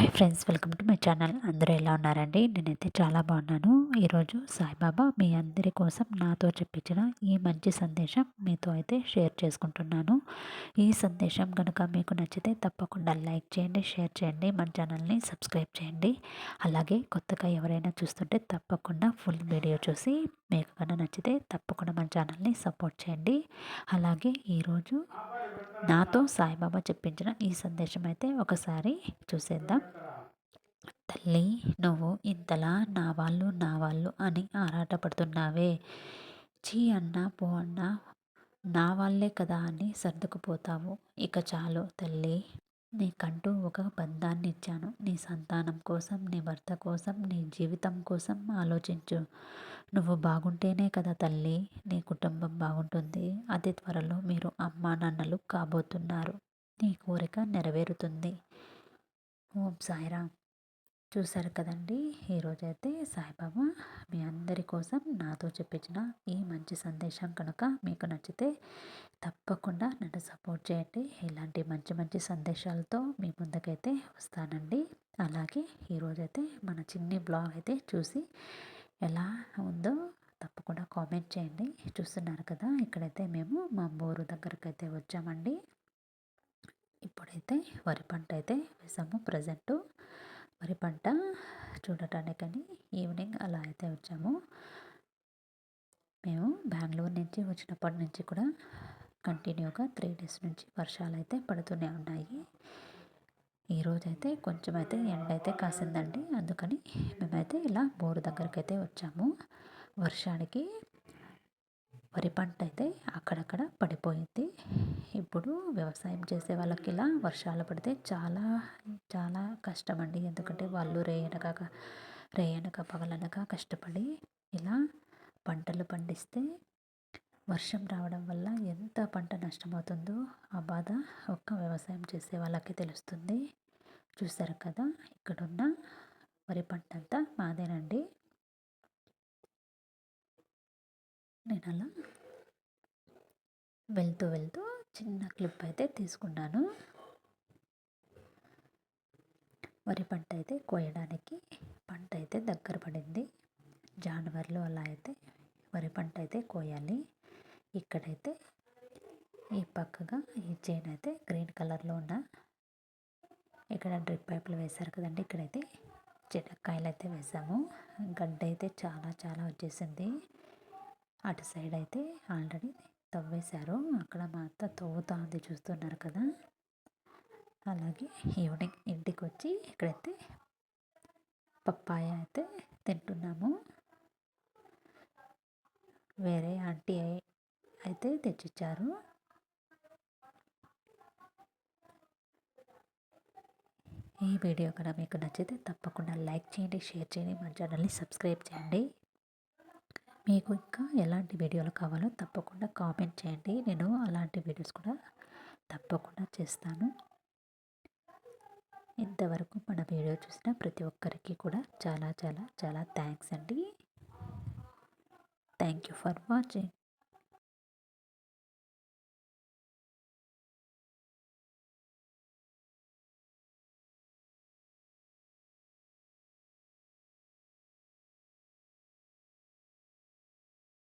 Hi friends welcome to my channel. అందరూ ఎలా ఉన్నారండి? నేనైతే చాలా బాగున్నాను. ఈరోజు సాయిబాబా మీ అందరి కోసం నాతో చెప్పించిన ఈ మంచి సందేశం మీతో అయితే షేర్ చేసుకుంటున్నాను. ఈ సందేశం కనుక మీకు నచ్చితే తప్పకుండా లైక్ చేయండి షేర్ చేయండి మన ఛానల్ని సబ్స్క్రైబ్ చేయండి. అలాగే కొత్తగా ఎవరైనా చూస్తుంటే తప్పకుండా ఫుల్ వీడియో చూసి మీకు కన్నా నచ్చితే తప్పకుండా మన ఛానల్ని సపోర్ట్ చేయండి. అలాగే ఈరోజు నాతో సాయిబాబా చెప్పించిన ఈ సందేశం అయితే ఒకసారి చూసేద్దాం. తల్లి నువ్వు ఇంతలా నా వాళ్ళు నా వాళ్ళు అని ఆరాటపడుతున్నావే. చీ అన్నా పో అన్నా నా వాళ్ళే కదా అని సర్దుకుపోతావు. ఇక చాలు తల్లి. నీకంటూ ఒక బంధాన్ని ఇచ్చాను నీ సంతానం కోసం నీ భర్త కోసం నీ జీవితం కోసం ఆలోచించు. నువ్వు బాగుంటేనే కదా తల్లి నీ కుటుంబం బాగుంటుంది. అతి త్వరలో మీరు అమ్మా నాన్నలు కాబోతున్నారు. నీ కోరిక నెరవేరుతుంది. ఓం సాయిరామ్. చూశారు కదండి! ఈరోజైతే సాయిబాబా మీ అందరి కోసం నాతో చెప్పించిన ఈ మంచి సందేశం కనుక మీకు నచ్చితే తప్పకుండా నన్ను సపోర్ట్ చేయండి. ఇలాంటి మంచి మంచి సందేశాలతో మీ ముందుకైతే వస్తానండి. అలాగే ఈరోజైతే మన చిన్ని బ్లాగ్ అయితే చూసి ఎలా ఉందో తప్పకుండా కామెంట్ చేయండి. చూస్తున్నారు కదా! ఇక్కడైతే మేము మా బోరు దగ్గరకు అయితే వచ్చామండి. ఇప్పుడైతే వరి పంట అయితే వేసాము. ప్రజెంటు వరి పంట చూడటానికని ఈవినింగ్ అలా అయితే వచ్చాము. మేము బెంగళూరు నుంచి వచ్చినప్పటి నుంచి కూడా కంటిన్యూగా త్రీ డేస్ నుంచి వర్షాలు అయితే పడుతూనే ఉన్నాయి. ఈరోజైతే కొంచెం అయితే ఎండ అయితే కాసిందండి. అందుకని మేమైతే ఇలా బోరు దగ్గరికి అయితే వచ్చాము. వర్షానికి వరి పంట అయితే అక్కడక్కడ పడిపోయింది. ఇప్పుడు వ్యవసాయం చేసే వాళ్ళకి ఇలా వర్షాలు పడితే చాలా చాలా కష్టం అండి ఎందుకంటే వాళ్ళు రేయనక రేయనక పగలనక కష్టపడి ఇలా పంటలు పండిస్తే వర్షం రావడం వల్ల ఎంత పంట నష్టమవుతుందో ఆ బాధ ఒక్క వ్యవసాయం చేసే వాళ్ళకి తెలుస్తుంది. చూసారు కదా ఇక్కడున్న వరి పంట అంతా మాదేనండి. నేను అలా వెళ్తూ వెళ్తూ చిన్న క్లిప్ అయితే తీసుకున్నాను. వరి పంట అయితే కోయడానికి పంట అయితే దగ్గర పడింది. జనవరిలో అలా అయితే వరి పంట అయితే కోయాలి. ఇక్కడైతే ఈ పక్కగా ఈ చైన్ అయితే గ్రీన్ కలర్లో ఉన్న ఇక్కడ డ్రిప్ పైపులు వేశారు కదండి. ఇక్కడైతే చెనక్కాయలు అయితే వేసాము. గడ్డ అయితే చాలా చాలా వచ్చేసింది. అటు సైడ్ అయితే ఆల్రెడీ తవ్వేశారు. అక్కడ మా అత్త తవ్వుతా ఉంది చూస్తున్నారు కదా. అలాగే ఈవినింగ్ ఇంటికి వచ్చి ఇక్కడైతే పప్పాయ అయితే తింటున్నాము. వేరే ఆంటీ అయితే తెచ్చిచ్చారు. ఈ వీడియో కనుక మీకు నచ్చితే తప్పకుండా లైక్ చేయండి షేర్ చేయండి మా ఛానల్ని సబ్స్క్రైబ్ చేయండి. మీకు ఇంకా ఎలాంటి వీడియోలు కావాలో తప్పకుండా కామెంట్ చేయండి. నేను అలాంటి వీడియోస్ కూడా తప్పకుండా చేస్తాను. ఇంతవరకు మన వీడియో చూసిన ప్రతి ఒక్కరికి కూడా చాలా చాలా చాలా థ్యాంక్స్ అండి. Thank you for watching.